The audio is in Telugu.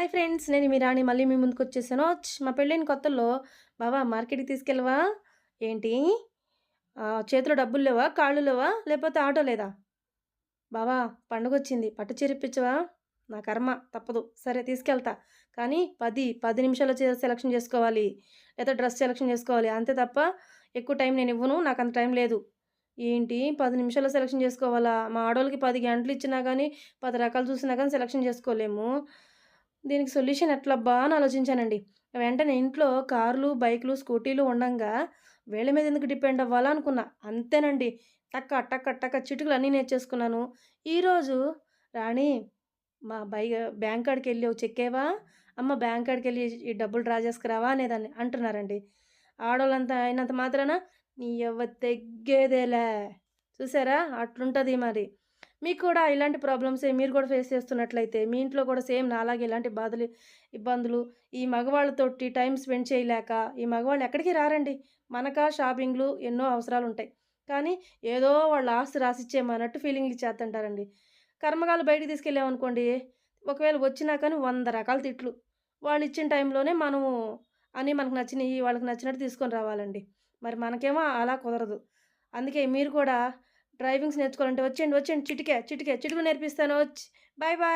హాయ్ ఫ్రెండ్స్ నేను మీ రాణి. మళ్ళీ మీ ముందుకు వచ్చేసాను. మా పెళ్ళైన కొత్తల్లో బావా మార్కెట్కి తీసుకెళ్ళవా? ఏంటి? చేతిలో డబ్బులు లేవా? కాళ్ళు లేవా? లేకపోతే ఆటో లేదా? బావా పండుగ వచ్చింది పట్టు చీరిప్పించవా నా కర్మ. తప్పదు. సరే తీసుకెళ్తా. కానీ పది పది నిమిషాల్లో సెలక్షన్ చేసుకోవాలి. లేదా డ్రెస్ సెలక్షన్ చేసుకోవాలి. అంతే తప్ప ఎక్కువ టైం నేను ఇవ్వను. నాకు అంత టైం లేదు. ఏంటి? పది నిమిషాల్లో సెలక్షన్ చేసుకోవాలా? మా ఆడోళ్ళకి పది గంటలు ఇచ్చినా కానీ పది రకాలు చూసినా కానీ సెలక్షన్ చేసుకోలేము. దీనికి సొల్యూషన్ ఎట్లబ్బా అని ఆలోచించానండి. వెంటనే ఇంట్లో కార్లు బైకులు స్కూటీలు ఉండంగా వీళ్ళ మీద ఎందుకు డిపెండ్ అవ్వాలా అనుకున్నా. అంతేనండి. టక్క టక్క టక్క చిటుకులు అన్నీ నేర్చేసుకున్నాను ఈరోజు రాణి మా బై బ్యాంక్ కాడికి వెళ్ళి ఒక చెక్కేవా అమ్మ బ్యాంక్ కాడికి వెళ్ళి ఈ డబ్బులు డ్రా చేసుకురావా అనేదాన్ని అంటున్నారండి. ఆడవాళ్ళంతా అయినంత మాత్రాన నీ ఎవ్వ తెగ్గేదేలే. చూసారా? అట్లుంటుంది మరి. మీకు కూడా ఇలాంటి ప్రాబ్లమ్స్ మీరు కూడా ఫేస్ చేస్తున్నట్లయితే మీ ఇంట్లో కూడా సేమ్ నాలాగే ఇలాంటి బాధలు ఇబ్బందులు ఈ మగవాళ్ళతోటి టైం స్పెండ్ చేయలేక ఈ మగవాళ్ళు ఎక్కడికి రారండి? మనకా షాపింగ్లు ఎన్నో అవసరాలు ఉంటాయి కానీ ఏదో వాళ్ళ ఆస్తి రాసిచ్చేమన్నట్టు ఫీలింగ్లు ఇచ్చేస్తుంటారండి కర్మగాలు బయటికి తీసుకెళ్ళామనుకోండి ఒకవేళ వచ్చినా కానీ వంద రకాల తిట్లు. వాళ్ళు ఇచ్చిన టైంలోనే మనము అని మనకు నచ్చినవి వాళ్ళకి నచ్చినట్టు తీసుకొని రావాలండి. మరి మనకేమో అలా కుదరదు. అందుకే మీరు కూడా డ్రైవింగ్స్ నేర్చుకోవాలంటే వచ్చేయండి వచ్చేయండి. చిటికే చిటికే చిటుకు నేర్పిస్తాను. వచ్చి బాయ్ బాయ్